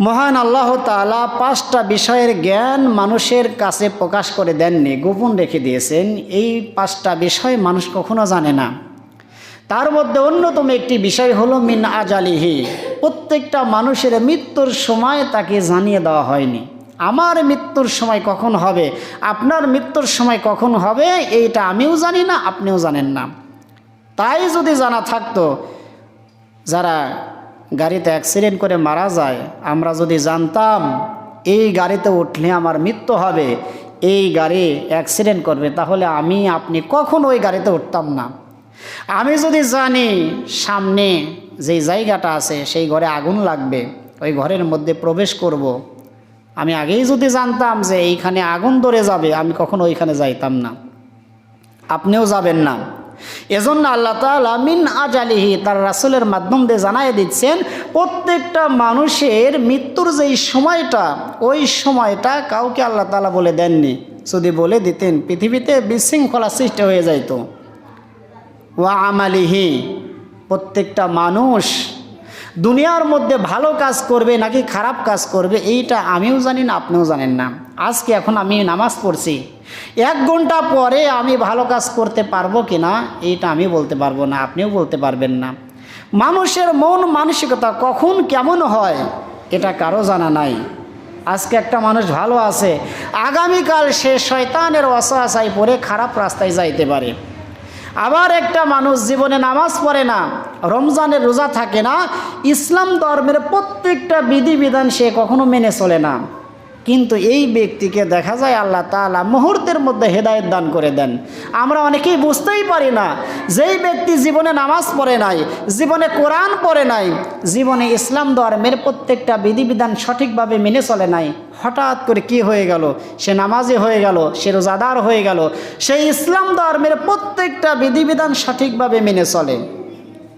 মহান আল্লাহ তাআলা পাঁচটা বিষয়ের জ্ঞান মানুষের কাছে প্রকাশ করে দেননি, গোপন রেখে দিয়েছেন। এই পাঁচটা বিষয় মানুষ কখনো জানে না। তার মধ্যে অন্যতম একটি বিষয় হলো, মিন আজালিহি, প্রত্যেকটা মানুষের মৃত্যুর সময় তাকে জানিয়ে দেওয়া হয়নি। আমার মৃত্যুর সময় কখন হবে? আপনার মৃত্যুর সময় কখন হবে? এইটা আমিও জানি না, আপনিও জানেন না। তাই যদি জানা থাকতো, যারা গাড়িতে অ্যাক্সিডেন্ট করে মারা যায়, আমরা যদি জানতাম, এই গাড়িতে উঠলে আমার মৃত্যু হবে, এই গাড়ি অ্যাক্সিডেন্ট করবে, তাহলে আমি, আপনি কখন ওই গাড়িতে উঠতাম না। আমি যদি জানি সামনে যেই জায়গাটা আছে, সেই ঘরে আগুন লাগবে, ওই ঘরের মধ্যে প্রবেশ করব। আমি আগেই যদি জানতাম যে এইখানে আগুন ধরে যাবে, আমি কখনো ওইখানে যাইতাম না। আপনিও যাবেন না। এজন্য আল্লাহ তাআলা মিন আজালিহি তার রাসুলের মাধ্যম দিয়ে জানাই দিচ্ছেন, প্রত্যেকটা মানুষের মৃত্যুর যেই সময়টা, ওই সময়টা কাউকে আল্লাহ তাআলা বলে দেননি। যদি বলে দিতেন, পৃথিবীতে বিশৃঙ্খলা সৃষ্টি হয়ে যাইত। ওয়া আমালিহি, প্রত্যেকটা মানুষ দুনিয়ার মধ্যে ভালো কাজ করবে নাকি খারাপ কাজ করবে, এইটা আমিও জানি না, আপনিও জানেন না। আজকে এখন আমি নামাজ পড়ছি। এক ঘণ্টা পরে আমি ভালো কাজ করতে পারব কি না এইটা আমি বলতে পারব না, আপনিও বলতে পারবেন না। মানুষের মন মানসিকতা কখন কেমন হয়, এটা কারও জানা নাই। আজকে একটা মানুষ ভালো আছে, আগামীকাল সে শয়তানের অসহায় পড়ে খারাপ রাস্তায় যাইতে পারে। আবার একটা মানুষ জীবনে নামাজ পড়ে না, রমজানের রোজা থাকে না, ইসলাম ধর্মের প্রত্যেকটা বিধিবিধান সে কখনো মেনে চলে না। কিন্তু এই ব্যক্তিকে দেখা যায় আল্লাহ তাআলা মুহূর্তের মধ্যে হেদায়েত দান করে দেন। আমরা অনেকেই বুঝতেই পারি না যেই ব্যক্তি জীবনে নামাজ পড়ে নাই, জীবনে কোরআন পড়ে নাই, জীবনে ইসলাম ধর্মের প্রত্যেকটা বিধিবিধান সঠিকভাবে মেনে চলে নাই, হঠাৎ করে কি হয়ে গেল? সে নামাজি হয়ে গেল, সে রোজাদার হয়ে গেল, সেই ইসলাম ধর্মের প্রত্যেকটা বিধিবিধান সঠিকভাবে মেনে চলে।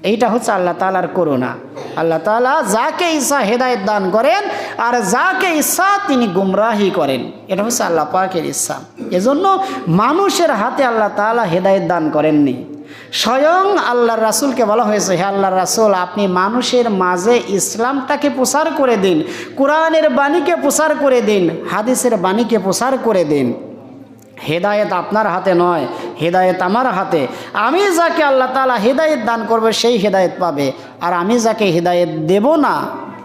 এইটা হচ্ছে আল্লাহ তালার করুণা। আল্লাহ তালা যাকে ইচ্ছা হেদায়ত দান করেন আর যাকে ইচ্ছা তিনি গুমরাহি করেন। এটা হচ্ছে আল্লাহ পাকের ইচ্ছা এজন্য মানুষের হাতে আল্লাহ তালা হেদায়ত দান করেননি। স্বয়ং আল্লাহর রাসুলকে বলা হয়েছে, হে আল্লাহর রাসুল, আপনি মানুষের মাঝে ইসলামটাকে প্রসার করে দিন, কোরআনের বাণীকে প্রসার করে দিন, হাদিসের বাণীকে প্রসার করে দিন। হেদায়েত আপনার হাতে নয়, হেদায়েত আমার হাতে। আমি যাকে আল্লাহ তালা হেদায়েত দান করবে, সেই হেদায়েত পাবে। আর আমি যাকে হেদায়েত দেব না,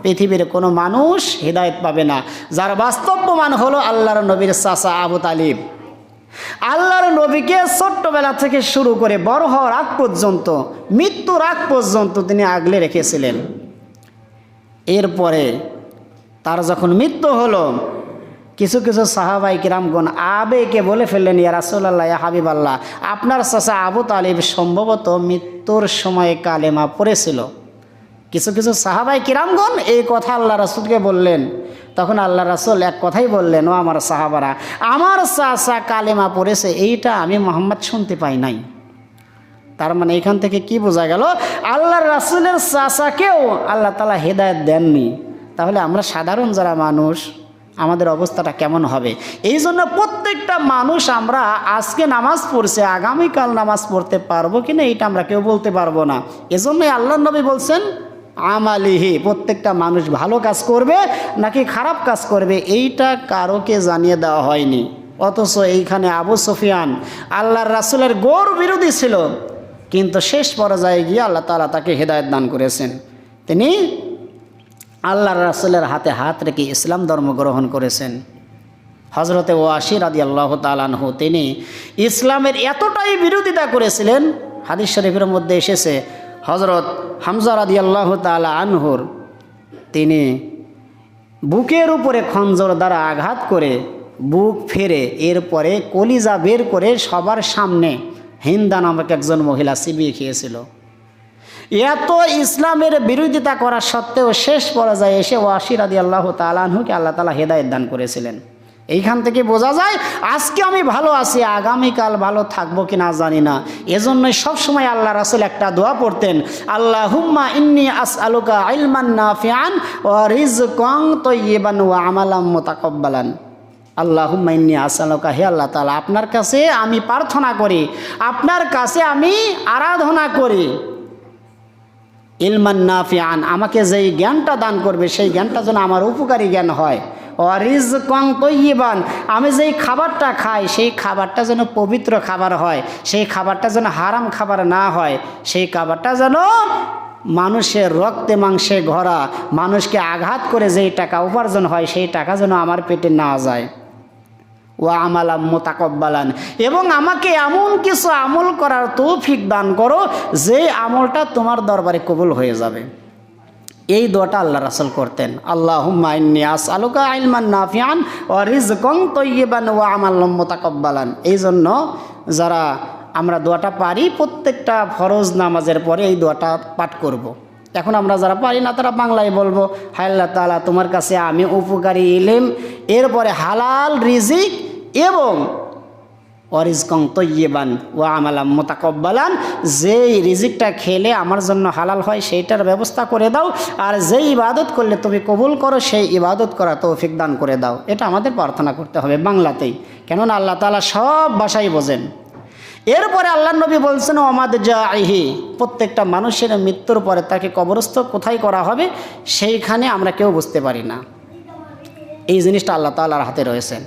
পৃথিবীর কোনো মানুষ হেদায়েত পাবে না। যার বাস্তব প্রমাণ হলো আল্লাহর নবীর চাচা আবু তালিব। আল্লাহর নবীকে ছোট্টবেলা থেকে শুরু করে বড় হওয়ার আগ পর্যন্ত, মৃত্যুর আগ পর্যন্ত তিনি আগলে রেখেছিলেন। এরপরে তার যখন মৃত্যু হলো কিছু কিছু সাহাবাই কিরামগণ আবেকে বলে ফেললেন, ইয়া রাসুল্লাহ ইয়া হাবিব আল্লাহ আপনার চাচা আবু তালিব সম্ভবত মৃত্যুর সময়ে কালেমা পড়েছিল। কিছু কিছু সাহাবাই কিরামগণ এই কথা আল্লাহ রাসুলকে বললেন। তখন আল্লাহ রাসুল এক কথাই বললেন, ও আমার সাহাবারা, আমার চাচা কালেমা পড়েছে, এইটা আমি মোহাম্মদ শুনতে পাই নাই। তার মানে এখান থেকে কি বোঝা গেল? আল্লাহ রাসুলের চাচাকেও আল্লাহ তালা হেদায়ত দেননি। তাহলে আমরা সাধারণ যারা মানুষ আমাদের অবস্থাটা কেমন হবে? এই জন্য প্রত্যেকটা মানুষ আমরা আজকে নামাজ পড়ছে, আগামীকাল নামাজ পড়তে পারব কি না এইটা আমরা কেউ বলতে পারব না। এজন্যই আল্লাহ নবী বলছেন, আমালিহি প্রত্যেকটা মানুষ ভালো কাজ করবে নাকি খারাপ কাজ করবে, এইটা কারোকে জানিয়ে দেওয়া হয়নি। অথচ এইখানে আবু সফিয়ান আল্লাহর রাসুলের গোর বিরোধী ছিল, কিন্তু শেষ পর্যায়ে গিয়ে আল্লাহ তালা তাকে হেদায়ত দান করেছেন। তিনি আল্লাহ রাসুলের হাতে হাত রেখে ইসলাম ধর্ম গ্রহণ করেছেন। হজরতে ওয়াসির আদি আল্লাহ তালানহু তিনি ইসলামের এতটাই বিরোধিতা করেছিলেন, হাদিস শরীফের মধ্যে এসেছে হজরত হামজা রাদি আল্লাহ তালা আনহুর, তিনি বুকের উপরে খঞ্জর দ্বারা আঘাত করে বুক ফেরে, এরপরে কলিজা বের করে সবার সামনে হিন্দা নামক একজন মহিলা চিবিয়ে খেয়েছিল। এত ইসলামের বিরোধিতা করা সত্ত্বেও শেষ পর্যায়ে এসে ওয়াসির আদি আল্লাহ তালানহুকে আল্লাহ তালা হেদায়ত দান করেছিলেন। এইখান থেকে বোঝা যায়, আজকে আমি ভালো আছি, আগামীকাল ভালো থাকব কি না জানি না। এজন্যই সবসময় আল্লাহ রাসুল একটা দোয়া পড়তেন আল্লাহ হুম্মা ইন্নি আস আলুকা আইলমান নাফিয়ান ও রিজ কং তৈবান ও আমালাম মোতাকব্বালান। আল্লাহ হুম্মাইন্নি আসালকা হে আল্লাহ তালা আপনার কাছে আমি প্রার্থনা করি, আপনার কাছে আমি আরাধনা করি। ইলমান নাফিয়ান আমাকে যেই জ্ঞানটা দান করবে, সেই জ্ঞানটা যেন আমার উপকারী জ্ঞান হয়। অরিজ কং তৈবান আমি যেই খাবারটা খাই, সেই খাবারটা যেন পবিত্র খাবার হয়, সেই খাবারটা যেন হারাম খাবার না হয়, সেই খাবারটা যেন মানুষের রক্তে মাংসে ঘরা মানুষকে আঘাত করে যেই টাকা উপার্জন হয়, সেই টাকা যেন আমার পেটে না যায়। ও আমালাম মোতাকব্বালান। এবং আমাকে এমন কিছু আমল করার তৌফিক দান করো, যে আমলটা তোমার দরবারে কবুল হয়ে যাবে। এই দোয়াটা আল্লাহ রাসুল করতেন। আল্লাহ আস আলুকা আইলমান নাফিয়ান ও রিজ রিজকং তৈবান ও আমাল্লাম মোতাকব্বালান। এই জন্য যারা আমরা দোয়াটা পারি, প্রত্যেকটা ফরজ নামাজের পরে এই দোয়াটা পাঠ করব। এখন আমরা যারা পারি না, তারা বাংলায় বলব আল্লাহ তালা তোমার কাছে আমি উপকারী ইলেম, এরপরে হালাল রিজিক এবং অরিজকং তৈবান ও আমালাম মোতাকব্বালান, যেই রিজিকটা খেলে আমার জন্য হালাল হয় সেইটার ব্যবস্থা করে দাও, আর যেই ইবাদত করলে তুমি কবুল করো সেই ইবাদত করা তৌফিক দান করে দাও। এটা আমাদের প্রার্থনা করতে হবে বাংলাতেই। কেননা আল্লাহ তালা সব ভাষাই বোঝেন। এরপরে আল্লাহ নবী বলছেন, ওমাদ জাহি প্রত্যেকটা মানুষের মৃত্যুর পরে তাকে কবরস্থ কোথায় করা হবে সেইখানে আমরা কেউ বুঝতে পারি না। এই জিনিসটা আল্লাহ তাল্লাহর হাতে রয়েছেন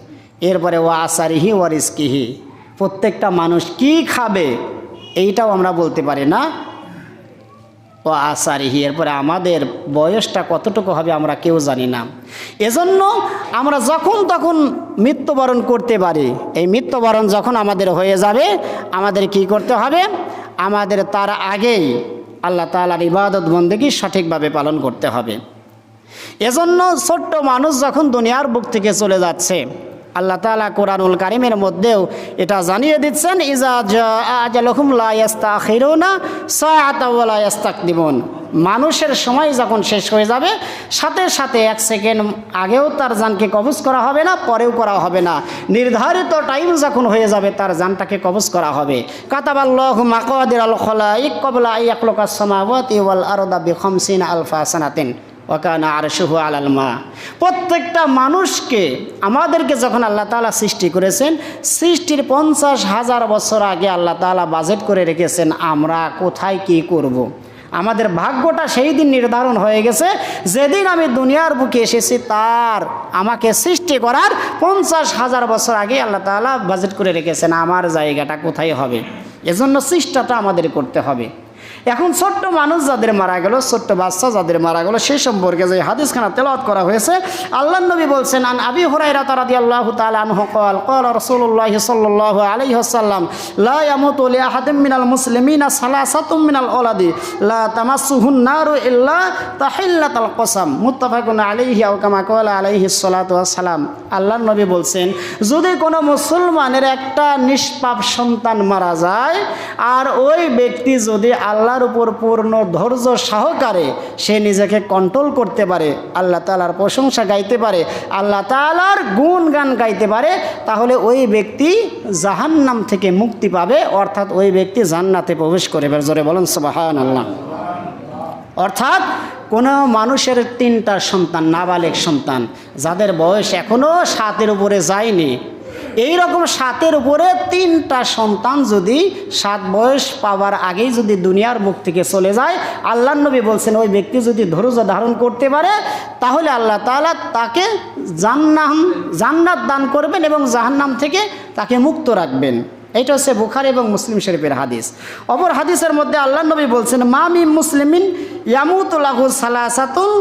এরপরে ও আসারিহি ও রিস্কিহি প্রত্যেকটা মানুষ কি খাবে, এইটাও আমরা বলতে পারি না। ও আসারিহি, এরপরে আমাদের বয়সটা কতটুকু হবে আমরা কেউ জানি না। এজন্য আমরা যখন তখন মৃত্যুবরণ করতে পারি। এই মৃত্যুবরণ যখন আমাদের হয়ে যাবে, আমাদের কি করতে হবে? আমাদের তার আগেই আল্লাহ তালার ইবাদত বন্দেগী সঠিকভাবে পালন করতে হবে। এজন্য ছোট্ট মানুষ যখন দুনিয়ার বুক থেকে চলে যাচ্ছে আল্লাহ তালা কোরআনুল কারিমের মধ্যেও এটা জানিয়ে দিচ্ছেন, ইজা আজালহুম লাস্তা খিরুনা সায়াতাস্তাক দিবন মানুষের সময় যখন শেষ হয়ে যাবে, সাথে সাথে এক সেকেন্ড আগেও তার জানকে কবজ করা হবে না, পরেও করা হবে না। নির্ধারিত টাইম যখন হয়ে যাবে, তার জানটাকে কবজ করা হবে। কাতাবাল্লাহ আরদা বিখমসিন আলফা সানাতিন। ওকানা আর শুভ আলাল মা। প্রত্যেকটা মানুষকে আমাদেরকে যখন আল্লাহ তালা সৃষ্টি করেছেন, সৃষ্টির পঞ্চাশ হাজার বছর আগে আল্লাহ তালা বাজেট করে রেখেছেন, আমরা কোথায় কি করব। আমাদের ভাগ্যটা সেই দিন নির্ধারণ হয়ে গেছে, যেদিন আমি দুনিয়ার বুকে এসেছি, তার আমাকে সৃষ্টি করার পঞ্চাশ হাজার বছর আগে আল্লাহ তালা বাজেট করে রেখেছেন, আমার জায়গাটা কোথায় হবে? এজন্য চেষ্টাটা আমাদের করতে হবে। এখন ছোট্ট মানুষ যাদের মারা গেল, ছোট্ট বাচ্চা যাদের মারা গেল, সেই সম্পর্কে যে হাদিসখানা তেলাত করা হয়েছে, আল্লাহ নবী বলছেন, আন আবি হরাই রাতারাদি আল্লাহ তালান হকল কল রসুল্লাহ সাল্লাহ আলি হাসাল্লাম লা আহাদিম মিনাল মুসলিমিনা মিনাল ওলাদি, লা নারু ইল্লা তাহিল্লাতাল কসাম। মুত্তাফাকুন আলিহি আউকামা কল আলাইহি সালাতু ওয়াস আল্লাহ নবী বলছেন, যদি কোনো মুসলমানের একটা নিষ্পাপ সন্তান মারা যায়, আর ওই ব্যক্তি যদি আল্লাহ আল্লাহর উপর পূর্ণ ধৈর্য সহকারে সে নিজেকে কন্ট্রোল করতে পারে, আল্লাহ তালার প্রশংসা গাইতে পারে, আল্লাহ তালার গুণ গান গাইতে পারে, তাহলে ওই ব্যক্তি জাহান্নাম থেকে মুক্তি পাবে, অর্থাৎ ওই ব্যক্তি জান্নাতে প্রবেশ করে। এবার জোরে বলেন সবাহান আল্লাহ অর্থাৎ কোনো মানুষের তিনটা সন্তান, নাবালেক সন্তান, যাদের বয়স এখনও সাতের উপরে যায়নি এই রকম সাতের উপরে তিনটা সন্তান যদি সাত বয়স পাওয়ার আগেই যদি দুনিয়ার মুখ থেকে চলে যায় আল্লাহ নবী বলছেন, ওই ব্যক্তি যদি ধৈর্য ধারণ করতে পারে, তাহলে আল্লাহ তালা তাকে জান্নাম জান্নাত দান করবেন এবং জাহান্নাম থেকে তাকে মুক্ত রাখবেন। এটা হচ্ছে বুখারি এবং মুসলিম শরীফের হাদিস। অপর হাদিসের মধ্যে আল্লাহ নবী বলছেন মামি মুসলিমিন ইয়ামুতুল্লাহু সালাসাতুল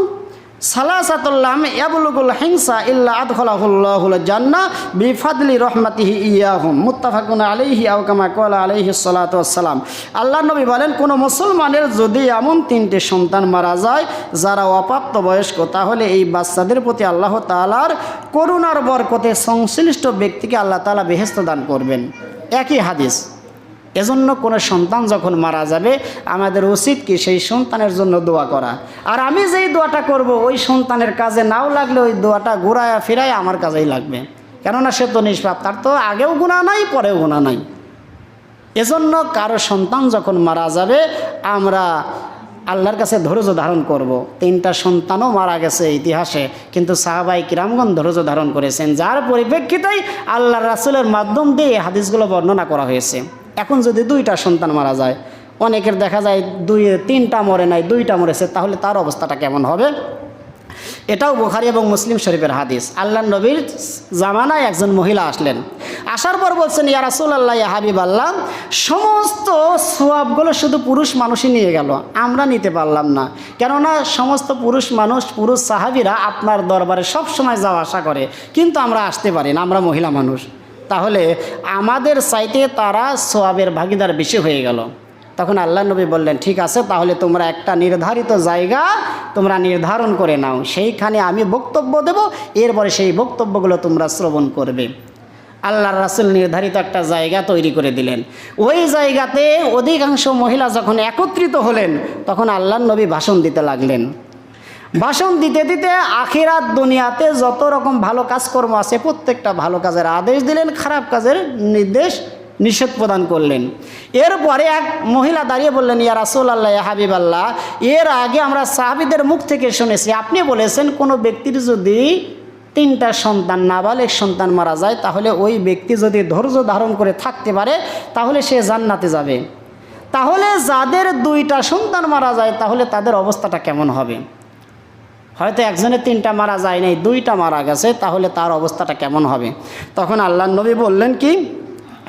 সালাসাতুল্লাম ইয়াবুলুগুল হিংসা ইল্লা আদখলাহুল্লাহুল জান্না বিফাদলি রহমাতিহি ইয়াহুম। মুত্তাফাকুন আলাইহি আও কামা কলা আলাইহি সালাতু ওয়াসসালাম। আল্লাহ নবী বলেন, কোনো মুসলমানের যদি এমন তিনটে সন্তান মারা যায়, যারা অপ্রাপ্ত বয়স্ক, তাহলে এই বাচ্চাদের প্রতি আল্লাহ তাআলার করুণার বরকতে সংশ্লিষ্ট ব্যক্তিকে আল্লাহ তাআলা বেহেস্ত দান করবেন। একই হাদিস। এজন্য কোনো সন্তান যখন মারা যাবে, আমাদের উচিত কি সেই সন্তানের জন্য দোয়া করা। আর আমি যেই দোয়াটা করব, ওই সন্তানের কাজে নাও লাগলে ওই দোয়াটা ঘুরায়া ফিরায় আমার কাজেই লাগবে। কেননা সে তো নিষ্পাপ, তার তো আগেও গুণা নাই, পরেও গুণা নাই। এজন্য কারও সন্তান যখন মারা যাবে, আমরা আল্লাহর কাছে ধৈর্য ধারণ করব। তিনটা সন্তানও মারা গেছে ইতিহাসে, কিন্তু সাহাবাই কিরামগণ ধৈর্য ধারণ করেছেন। যার পরিপ্রেক্ষিতেই আল্লাহ রাসুলের মাধ্যম দিয়ে হাদিসগুলো বর্ণনা করা হয়েছে। এখন যদি দুইটা সন্তান মারা যায়, অনেকের দেখা যায় দুই, তিনটা মরে নাই, দুইটা মরেছে, তাহলে তার অবস্থাটা কেমন হবে? এটাও বুখারি এবং মুসলিম শরীফের হাদিস। আল্লাহ নবীর জামানায় একজন মহিলা আসলেন। আসার পর বলছেন, ইয়া রাসুল আল্লাহ ইয়া হাবিব আল্লাহ সমস্ত সোয়াবগুলো শুধু পুরুষ মানুষই নিয়ে গেল। আমরা নিতে পারলাম না। কেননা সমস্ত পুরুষ মানুষ, পুরুষ সাহাবিরা আপনার দরবারে সব সময় যাওয়া আসা করে। কিন্তু আমরা আসতে পারি না, আমরা মহিলা মানুষ। তাহলে আমাদের চাইতে তারা সোয়াবের ভাগিদার বেশি হয়ে গেল। তখন আল্লাহ নবী বললেন, ঠিক আছে, তাহলে তোমরা একটা নির্ধারিত জায়গা তোমরা নির্ধারণ করে নাও। সেইখানে আমি বক্তব্য দেব, এরপরে সেই বক্তব্যগুলো তোমরা শ্রবণ করবে। আল্লাহর রাসুল নির্ধারিত একটা জায়গা তৈরি করে দিলেন। ওই জায়গাতে অধিকাংশ মহিলা যখন একত্রিত হলেন, তখন আল্লাহ নবী ভাষণ দিতে লাগলেন। ভাষণ দিতে দিতে আখিরাত দুনিয়াতে যত রকম ভালো কাজকর্ম আছে, প্রত্যেকটা ভালো কাজের আদেশ দিলেন, খারাপ কাজের নির্দেশ নিষেধ প্রদান করলেন। এরপরে এক মহিলা দাঁড়িয়ে বললেন, ইয়া রাসুল আল্লাহ হাবিব আল্লাহ এর আগে আমরা সাহাবিদের মুখ থেকে শুনেছি, আপনি বলেছেন কোনো ব্যক্তির যদি তিনটা সন্তান নাবালেক সন্তান মারা যায়, তাহলে ওই ব্যক্তি যদি ধৈর্য ধারণ করে থাকতে পারে, তাহলে সে জান্নাতে যাবে। তাহলে যাদের দুইটা সন্তান মারা যায়, তাহলে তাদের অবস্থাটা কেমন হবে? হয়তো একজনের তিনটা মারা যায় নাই, দুইটা মারা গেছে, তাহলে তার অবস্থাটা কেমন হবে? তখন আল্লাহ নবী বললেন কি,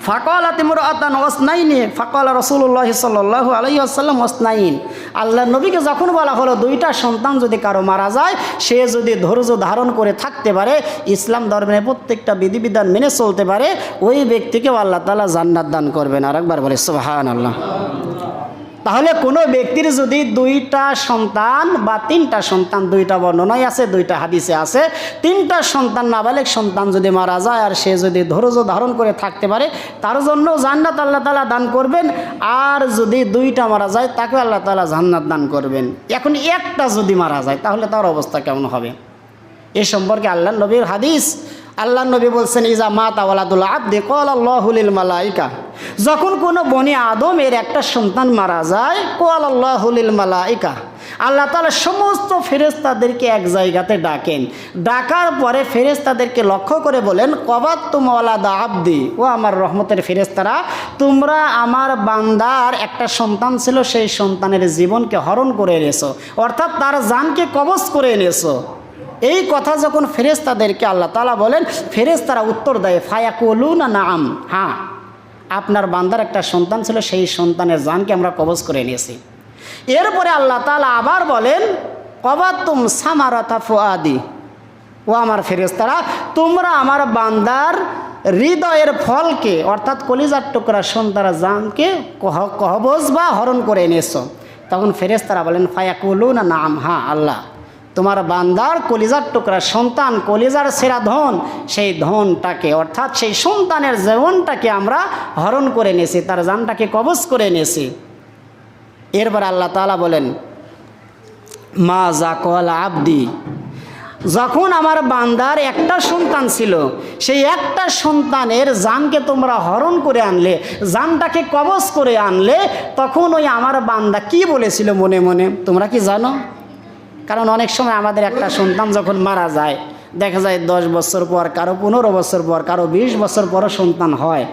ফাকল আতিমুর আতান ওসনাইনি ফাকল রসুল্লাহ সাল্লাহ আলাই আসাল্লাম ওসনাইন আল্লাহ নবীকে যখন বলা হলো দুইটা সন্তান যদি কারও মারা যায়, সে যদি ধৈর্য ধারণ করে থাকতে পারে, ইসলাম ধর্মের প্রত্যেকটা বিধিবিধান মেনে চলতে পারে, ওই ব্যক্তিকেও আল্লাহ তালা জান্নাত দান করবেন। আর একবার বলে সুবাহান আল্লাহ তাহলে কোনো ব্যক্তির যদি দুইটা সন্তান বা তিনটা সন্তান, দুইটা বর্ণনায় আছে, দুইটা হাদিসে আছে, তিনটা সন্তান নাবালেক সন্তান যদি মারা যায় আর সে যদি ধৈর্য ধারণ করে থাকতে পারে, তার জন্য জান্নাত আল্লাহ তালা দান করবেন। আর যদি দুইটা মারা যায় তাকে আল্লাহ তালা জান্নাত দান করবেন। এখন একটা যদি মারা যায়, তাহলে তার অবস্থা কেমন হবে? এ সম্পর্কে আল্লাহ নবীর হাদিস আল্লাহ নবী বলছেন, ইজা মা তাওয়ালাদুল আব্দে, কল আল্লাহুলিল মালাইকা। যখন কোনো বনি আদম এর একটা সন্তান মারা যায়, কল আল্লাহুলিল মালাইকা। আল্লাহ তালা সমস্ত ফেরেস্তাদেরকে এক জায়গাতে ডাকেন। ডাকার পরে ফেরেস্তাদেরকে লক্ষ্য করে বলেন কবাত তুমওয়ালা দা আব্দি, ও আমার রহমতের ফেরেস্তারা তোমরা আমার বান্দার একটা সন্তান ছিল, সেই সন্তানের জীবনকে হরণ করে এনেছো। অর্থাৎ তার জানকে কবজ করে এনেছো। এই কথা যখন ফেরেস্তাদেরকে আল্লাহ তালা বলেন ফেরেস্তারা উত্তর দেয় ফায়াকুলু না নাম হ্যাঁ আপনার বান্দার একটা সন্তান ছিল, সেই সন্তানের জানকে আমরা কবজ করে নিয়েছি। এরপরে আল্লাহ তালা আবার বলেন, কবাতুম সামারাতা ফুয়াদি ও আমার ফেরেস্তারা তোমরা আমার বান্দার হৃদয়ের ফলকে, অর্থাৎ কলিজার টুকরা সন্তারা জানকে কহ- কহবজ বা হরণ করে এনেছো। তখন ফেরেস্তারা বলেন ফায়াকুলু না নাম হা আল্লাহ। তোমার বান্দার কলিজার টুকরা, সন্তান কলিজার সেরা ধন, সেই ধনটাকে, অর্থাৎ সেই সন্তানের জীবনটাকে আমরা হরণ করে নিয়েছি, তার জানটাকে কবজ করে নিয়েছি। এরপর আল্লাহ তালা বলেন, মা জাকল আবদি। যখন আমার বান্দার একটা সন্তান ছিল, সেই একটা সন্তানের জানকে তোমরা হরণ করে আনলে, জানটাকে কবজ করে আনলে, তখন ওই আমার বান্দা কি বলেছিল মনে মনে? তোমরা কি জানো? কারণ অনেক সময় আমাদের একটা সন্তান যখন মারা যায়, দেখা যায় দশ বছর পর কারও, পনেরো বছর পর কারও, বিশ বছর পরও সন্তান হয়।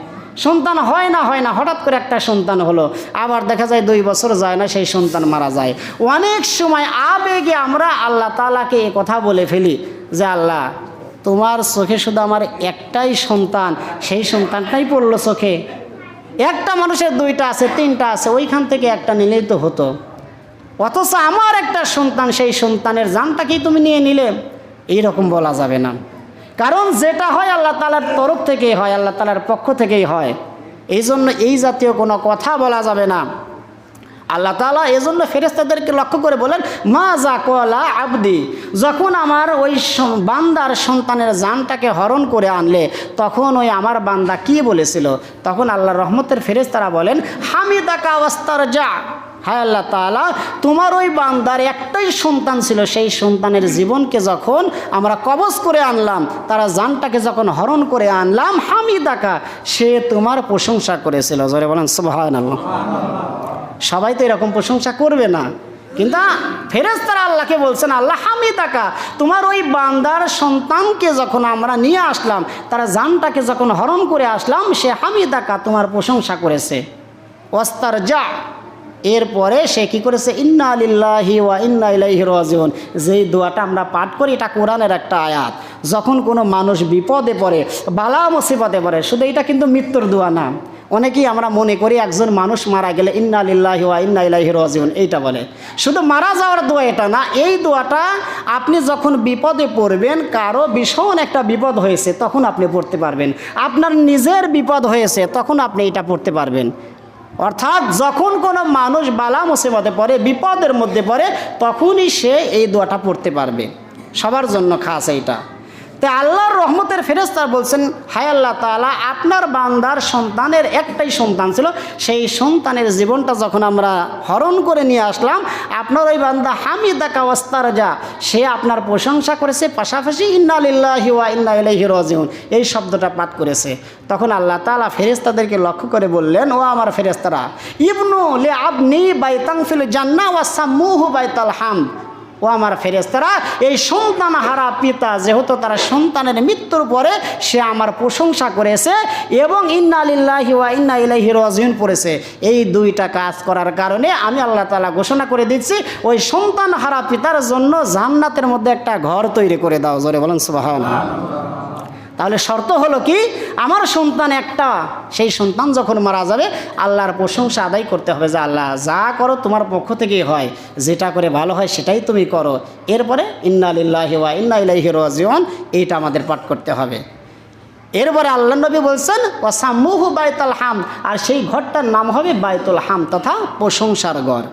সন্তান হয় না হয় না, হঠাৎ করে একটা সন্তান হলো, আবার দেখা যায় দুই বছর যায় না, সেই সন্তান মারা যায়। অনেক সময় আবেগে আমরা আল্লাহ তালাকে এ কথা বলে ফেলি যে, আল্লাহ, তোমার চোখে শুধু আমার একটাই সন্তান, সেই সন্তানটাই পড়ল চোখে। একটা মানুষের দুইটা আছে, তিনটা আছে, ওইখান থেকে একটা নিলেই তো হতো। অথচ আমার একটা সন্তান, সেই সন্তানের জানটাকেই তুমি নিয়ে নিলে? এইরকম বলা যাবে না। কারণ যেটা হয় আল্লাহ তালার তরফ থেকেই হয়, আল্লাহ তালার পক্ষ থেকেই হয়। এই জন্য এই জাতীয় কোনো কথা বলা যাবে না। আল্লাহ তালা এজন্য ফেরেস্তাদেরকে লক্ষ্য করে বলেন, মা যা কলা আবদি। যখন আমার ওই বান্দার সন্তানের জানটাকে হরণ করে আনলে, তখন ওই আমার বান্দা কি বলেছিল? তখন আল্লাহ রহমতের ফেরেস্তারা বলেন, হামিদাকা অবস্থার যা হায় আল্লাহ তালা তোমার ওই বান্দার একটাই সন্তান ছিল, সেই সন্তানের জীবনকে যখন আমরা কবজ করে আনলাম, তারা জানটাকে যখন হরণ করে আনলাম, হামিদাকা, সে তোমার প্রশংসা করেছিল। জোরে বলেন সুবহান আল্লাহ সবাই তো এরকম প্রশংসা করবে না। কিন্তু ফেরেস্তারা আল্লাহকে বলছেন, আল্লাহ হামিদাকা, তোমার ওই বান্দার সন্তানকে যখন আমরা নিয়ে আসলাম, তারা জানটাকে যখন হরণ করে আসলাম, সে হামিদাকা তোমার প্রশংসা করেছে। ওস্তার যা এরপরে সে কী করেছে? ইন্না আলিল্লাহি ওয়া ইন্না ইলাইহি রাজিউন। যেই দোয়াটা আমরা পাঠ করি, এটা কোরআনের একটা আয়াত। যখন কোনো মানুষ বিপদে পড়ে, বালা মুসিবতে পড়ে, শুধু এটা কিন্তু মৃত্যুর দোয়া না। অনেকেই আমরা মনে করি একজন মানুষ মারা গেলে, ইন্না আলিল্লাহি ওয়া ইন্না ইলাইহি রাজিউন, এইটা বলে। শুধু মারা যাওয়ার দোয়া এটা না, এই দোয়াটা আপনি যখন বিপদে পড়বেন, কারও ভীষণ একটা বিপদ হয়েছে, তখন আপনি পড়তে পারবেন। আপনার নিজের বিপদ হয়েছে, তখন আপনি এটা পড়তে পারবেন। অর্থাৎ যখন কোনো মানুষ বালা মুসিবতে পড়ে, বিপদের মধ্যে পড়ে, তখনই সে এই দোয়াটা পড়তে পারবে। সবার জন্য খাস এইটা। তো আল্লাহর রহমতের ফেরেস্তার বলছেন, হায় আল্লাহ তাআলা, আপনার বান্দার সন্তানের একটাই সন্তান ছিল। সেই সন্তানের জীবনটা যখন আমরা হরণ করে নিয়ে আসলাম, আপনার ওই বান্দা হামিদা কাওয়াস্তার যা সে আপনার প্রশংসা করেছে। পাশাপাশি ইন্না লিল্লাহি ওয়া ইন্না ইলাইহি রাজিউন, এই শব্দটা পাঠ করেছে। তখন আল্লাহ তাআলা ফেরেস্তাদেরকে লক্ষ্য করে বললেন, ও আমার ফেরেস্তারা ইবনু লে আপনি বাইতাং ফিল জান্না ওয়া সাম্মুহু বাইতাল হামদ। ও আমার ফেরেস্তারা এই সন্তান হারা পিতা যেহেতু তারা সন্তানের মৃত্যুর পরে সে আমার প্রশংসা করেছে এবং ইন্না আলিল্লাহি ওয়া ইন্না ইলাইহি রাজিউন পড়েছে। এই দুইটা কাজ করার কারণে আমি আল্লাহ তাআলা ঘোষণা করে দিচ্ছি, ওই সন্তান হারা পিতার জন্য জান্নাতের মধ্যে একটা ঘর তৈরি করে দাও। জোরে বলেন সুবহানাল্লাহ। তাহলে শর্ত হলো কি? আমার সন্তান একটা, সেই সন্তান যখন মারা যাবে, আল্লাহর প্রশংসা আদায় করতে হবে যে আল্লাহ, যা করো তোমার পক্ষ থেকেই হয়, যেটা করে ভালো হয় সেটাই তুমি করো। এরপরে ইন্না লিল্লাহি ওয়া ইন্না ইলাইহি রাজিউন, এইটা আমাদের পাঠ করতে হবে। এরপরে আল্লাহ নবী বলছেন ও সাম্মুহু বাইতুল হাম আর সেই ঘরটার নাম হবে বাইতুল হাম, তথা প্রশংসার ঘর।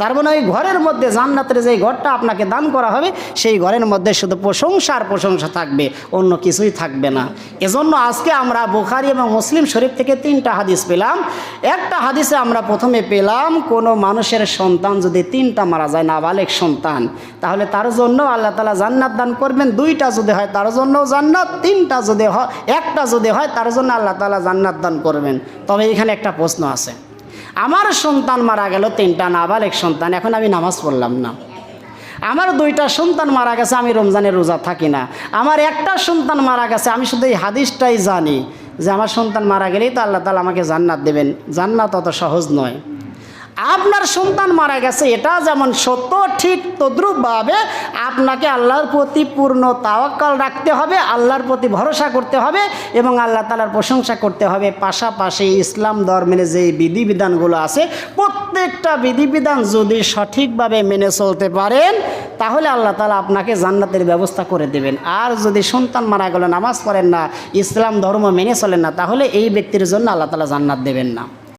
তার মানে ওই ঘরের মধ্যে জান্নাতের যে ঘরটা আপনাকে দান করা হবে, সেই ঘরের মধ্যে শুধু প্রশংসা আর প্রশংসা থাকবে, অন্য কিছুই থাকবে না। এজন্য আজকে আমরা বুখারি এবং মুসলিম শরীফ থেকে তিনটা হাদিস পেলাম। একটা হাদিসে আমরা প্রথমে পেলাম, কোনো মানুষের সন্তান যদি তিনটা মারা যায়, নাবালেক সন্তান, তাহলে তার জন্য আল্লাহ তালা জান্নাত দান করবেন, দুইটা যদি হয় তার জন্য জান্নাত, তিনটা যদি হয়, একটা যদি হয় তার জন্য আল্লাহ তালা জান্নাত দান করবেন। তবে এখানে একটা প্রশ্ন আছে। আমার সন্তান মারা গেল, তিনটা নাবালেক সন্তান, এখন আমি নামাজ পড়লাম না। আমার দুইটা সন্তান মারা গেছে, আমি রমজানের রোজা থাকি না। আমার একটা সন্তান মারা গেছে, আমি শুধু এই হাদিসটাই জানি যে আমার সন্তান মারা গেলেই তো আল্লাহ তালা আমাকে জান্নাত দেবেন। জান্নাত অত সহজ নয়। আপনার সন্তান মারা গেছে, এটা যেমন সত্য, ঠিক তদ্রুপভাবে আপনাকে আল্লাহর প্রতি পূর্ণ তাওয়াক্কাল রাখতে হবে, আল্লাহর প্রতি ভরসা করতে হবে এবং আল্লাহ তালার প্রশংসা করতে হবে। পাশাপাশি ইসলাম ধর্মের যে বিধিবিধানগুলো আছে, প্রত্যেকটা বিধিবিধান যদি সঠিকভাবে মেনে চলতে পারেন, তাহলে আল্লাহ তালা আপনাকে জান্নাতের ব্যবস্থা করে দেবেন। আর যদি সন্তান মারা গেল, নামাজ পড়েন না, ইসলাম ধর্ম মেনে চলেন না, তাহলে এই ব্যক্তির জন্য আল্লাহ তালা জান্নাত দেবেন না।